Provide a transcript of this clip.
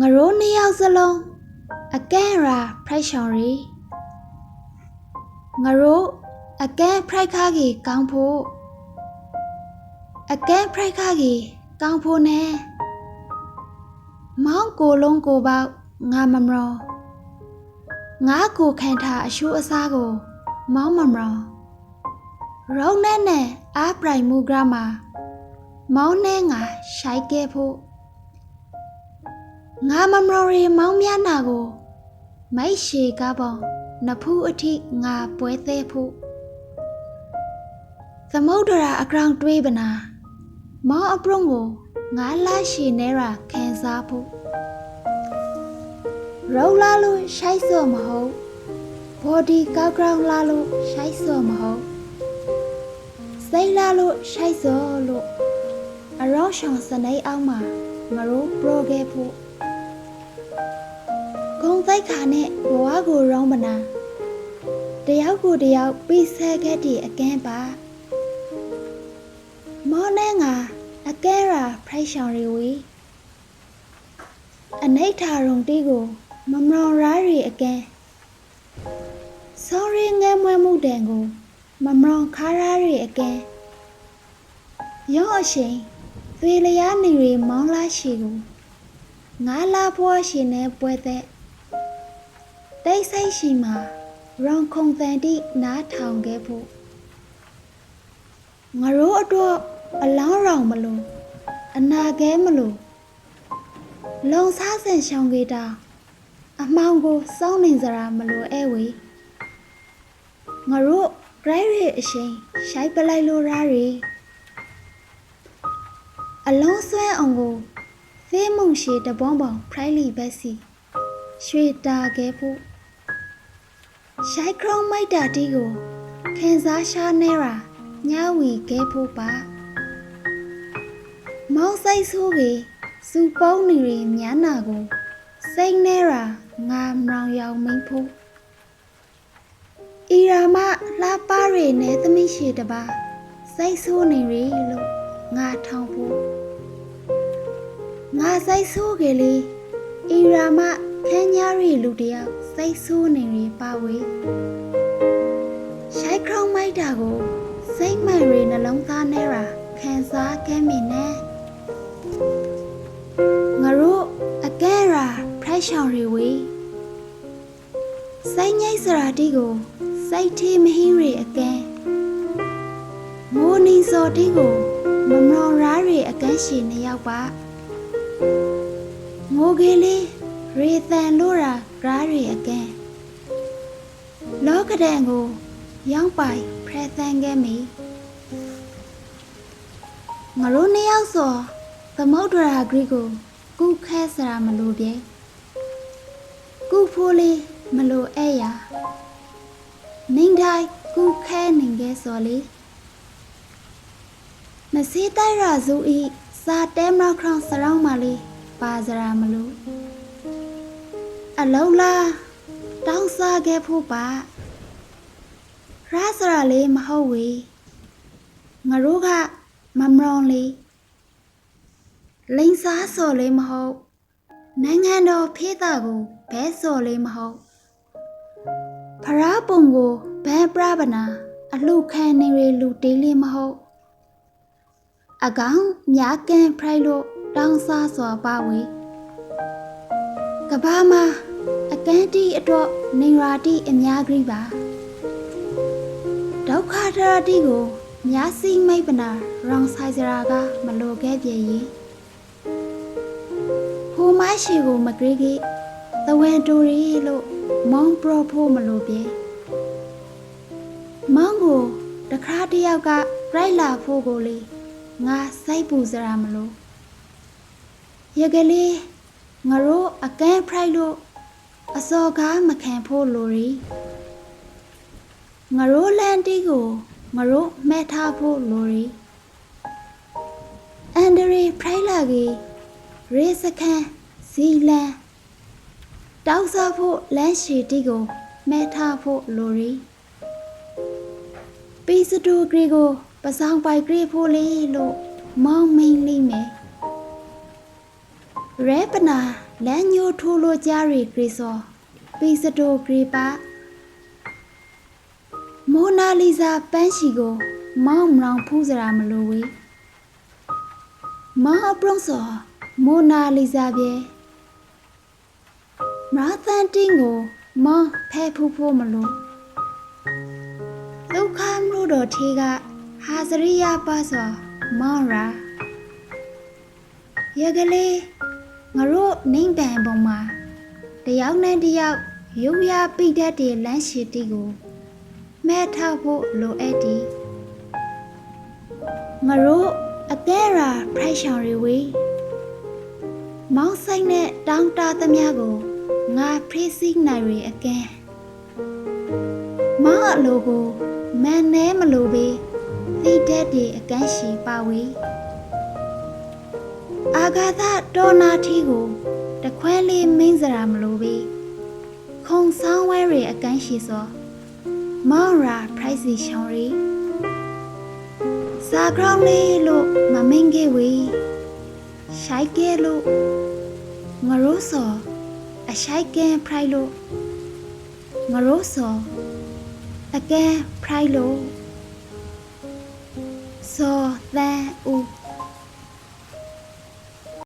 ငရိုးနှစ်ယောက်စလုံးအကဲရာဖရိုက်ရှောင်ရီငရိုးအကဲဖရိုက်ခါကြီးကောင်းဖို့အကဲဖရိုက်ခါကြီးကောင်းဖို့နဲ့မောင်းကိုလုံးကိုပေါက်ငါမမရောငါကိုခံထားအရှုအစားကို မောင်းမမရောရုံနဲ့နဲ့အားပရိုင်မူဂရမှာမောင်းနဲ့ငါရှိုက်ခဲ့ဖို့ ငါမမရော်ရီမောင်းမြနာကို မိုက်ရှေကားပေါင်းနဖူးအထိငါပွဲသေးဖို့သမုဒ္ဒရာအကောင်တွေးပနာမောင်းအပရုံကိုငါလာရှေနေရာခံစားဖို့ရောလာလို့ရှိုက်စောမဟုတ်ဘော်ဒီကောက်ကောင်လာလို့ရှိုက်စောမဟုတ်စိတ်လာလို့ရှိုက်စောလို့အရောရှောင်စနေအောင်မှာငရိုးပရိုခဲ့ဖို့ ဂုံသိုက်ခါနဲ့ဘဝကိုရောင်းမနာတယောက်ကိုတယောက်ပိဆဲခဲ့တဲ့အကန်းပါမောနဲ့ငါအကဲရာဖရိုက်ရှောင်ရီဝီအနိဋ္ဌာရုံတီကိုမမရောင်ရာရီအကန်းဆောင်းရီငဲမွဲမှုတန်ကိုမမရောင်ခါရာရီအကန်းရောအရှိန်သွေလျားနေရီမောင်းလာရှိကိုငါလာဘွားရှင်နဲ့ပွဲတဲ့ တိတ်ဆိတ်ရှိမှာရောင်ခုံတန်တိနားထောင်ခဲ့ဖို့ငရိုးအတွက်အလောင်းရောင်မလို့အနာခဲမလို့လုံစားဆန်ရှောင်းခဲ့တာအမောင်ကိုစောင်းနေစရာမလို့အဲဝေငရိုးဂရိုက်ရဲ့အရှိန်ရှိုက်ပလိုက်လို့ရာရီအလုံးဆွဲအောင်ကိုဖေးမုံရှိတပေါင်းပေါင်းဖရိုက်လီဘက်စီရွှေတာခဲ့ဖို့ ရှိုက်ခရုံမိုက်တာတီကိုခင်စားရှာနေရာညဝီခဲဖို့ပါမောင်ဆိုင်ဆိုးကြီးစူပုံးနေရမြန်နာကိုစိတ်နေရာငါမောင်ရောင်မင်းဖို့အီရာမလာပါရီနဲ့သမီးရှိတပါစိတ်ဆိုးနေရလို့ငါထောင်ဖို့ငါစိတ်ဆိုးကြီးလေးအီရာမခန်းညာရီလူတယောက် စိတ်ဆိုးနေရပါဝေရှိုက်ခေါင်းမိုက်တာကိုစိတ်မှန်ရီနှလုံးသားနဲ့ရာခံစားခဲ့မိနဲ့ငါတို့အကဲရာဖရက်ရှောင်ရီဝေစိတ်ငိတ်စရာတီကိုစိတ်ထေးမဟင်းရီအကဲမိုးနီစော်တီကိုမမရောင်ရာရီအကန်းရှင်နှစ်ယောက်ပါငိုကေးလေး ရေတန်လို့ရာဂရားရီအကဲလောကဒံကိုရောင်းပိုင်ဖရသန်ခဲ့မိငါတို့နှစ်ယောက်စောသမုဒ္ဒရာဂရိကိုကုခဲစရာမလိုပြေကုဖိုးလေးမလိုအဲ့ရနင်းတိုင်းကုခဲနေခဲ့စောလေးမစီတိုက်ရာဇူဤစာတဲမခရောင်စရောင်းမလေးပါစရာမလို အလုံးလားတောင်းစားခဲ့ဖို့ပါရစရာလေးမဟုတ်ဝေငါတို့ကမမရောင်လေးလိန်စားစော်လေးမဟုတ်နိုင်ငံတော်ဖေးတာကိုဘဲစော်လေးမဟုတ်ဖရာပုံကိုဘဲပြပနာအလှခံနေရလူတေးလေးမဟုတ်အကောင်မြားကန်ဖရိုက်လို့တောင်းစားစွာပါဝေကဘာမှာအ ကန်းတီအတွက်နေရာတီအများကြီးပါဒုက္ခဒရတီကိုမြားစီမိတ်ပနာရောင်ဆိုင်စရာကမလိုခဲ့ပြေရင်ဟိုမရှိကိုမကြည့်ကြီးသဝဲတူရီလို့မောင်ပရဖို့မလိုပြေမောင်ကိုတခါတယောက်ကရိုက်လာဖို့ကိုလေငါစိတ်ပူစရာမလိုရကလေးငါတို့အကန်းဖရိုက်လို့ အစော်ကားမခံဖို့လိုရီငါတို့လန်တီကိုငါတို့မှတ်ထားဖို့လိုရီအန်ဒရီဖရိုက်လာကြီးရေစခန်ဇီလန်တောက်စားဖို့လမ်းရှည်တီကိုမှတ်ထားဖို့လိုရီပီစတူဂရီကိုပဆောင်ပိုက်ဂရီဖို့လေးလို့မောင်းမိန်လိမ့်မယ်ရဲပနာ လမ်းညိုထိုးလိုကြရီဂရီစောပီစတိုဂရီပါမိုနာလီဇာပန်းချီကို မောင်းမလောင်ဖူးစရာမလိုဝေးမောင်းအပရုံးစောမိုနာလီဇာပြေမရာသန်တင်းကိုမောင်းဖဲဖူးဖို့မလိုဒုက္ခမျိုးတော်ထေကဟာစရိယပါစောမောင်းရာရကလေး ငါတို့နှိမ့်ပန်ပုံမှာတယောက်နဲ့တယောက်ရုပ်ရပိတတ်တဲ့လမ်းရှိတီကိုမဲထောက်ဖို့လိုအပ်သည်ငါတို့အသေးရာဖရိုက်ရှောင်ရီဝေးမောင်းဆိုင်နဲ့တောင်းတသမျှကိုငါဖရီးစီနိုင်ရီအကဲမောင်းအလိုကိုမန်နဲမလိုပေသိတတ်ဒီအကန်းရှိပါဝေး အာဂါသဒေါနာထီကိုတခွဲလေးမင်းစရာမလိုပေခုံဆောင်ဝဲရီအကန်းရှိစောမောင်းရာဖရိုက်စီရှောင်ရီစာကောင်းလေးလို့မမင်းကေဝေရှိုက်ကဲလို့ငရိုးစောအရှိုက်ကဲဖရိုက်လို့ငရိုးစောအကဲဖရိုက်လို့စောသန်ဦး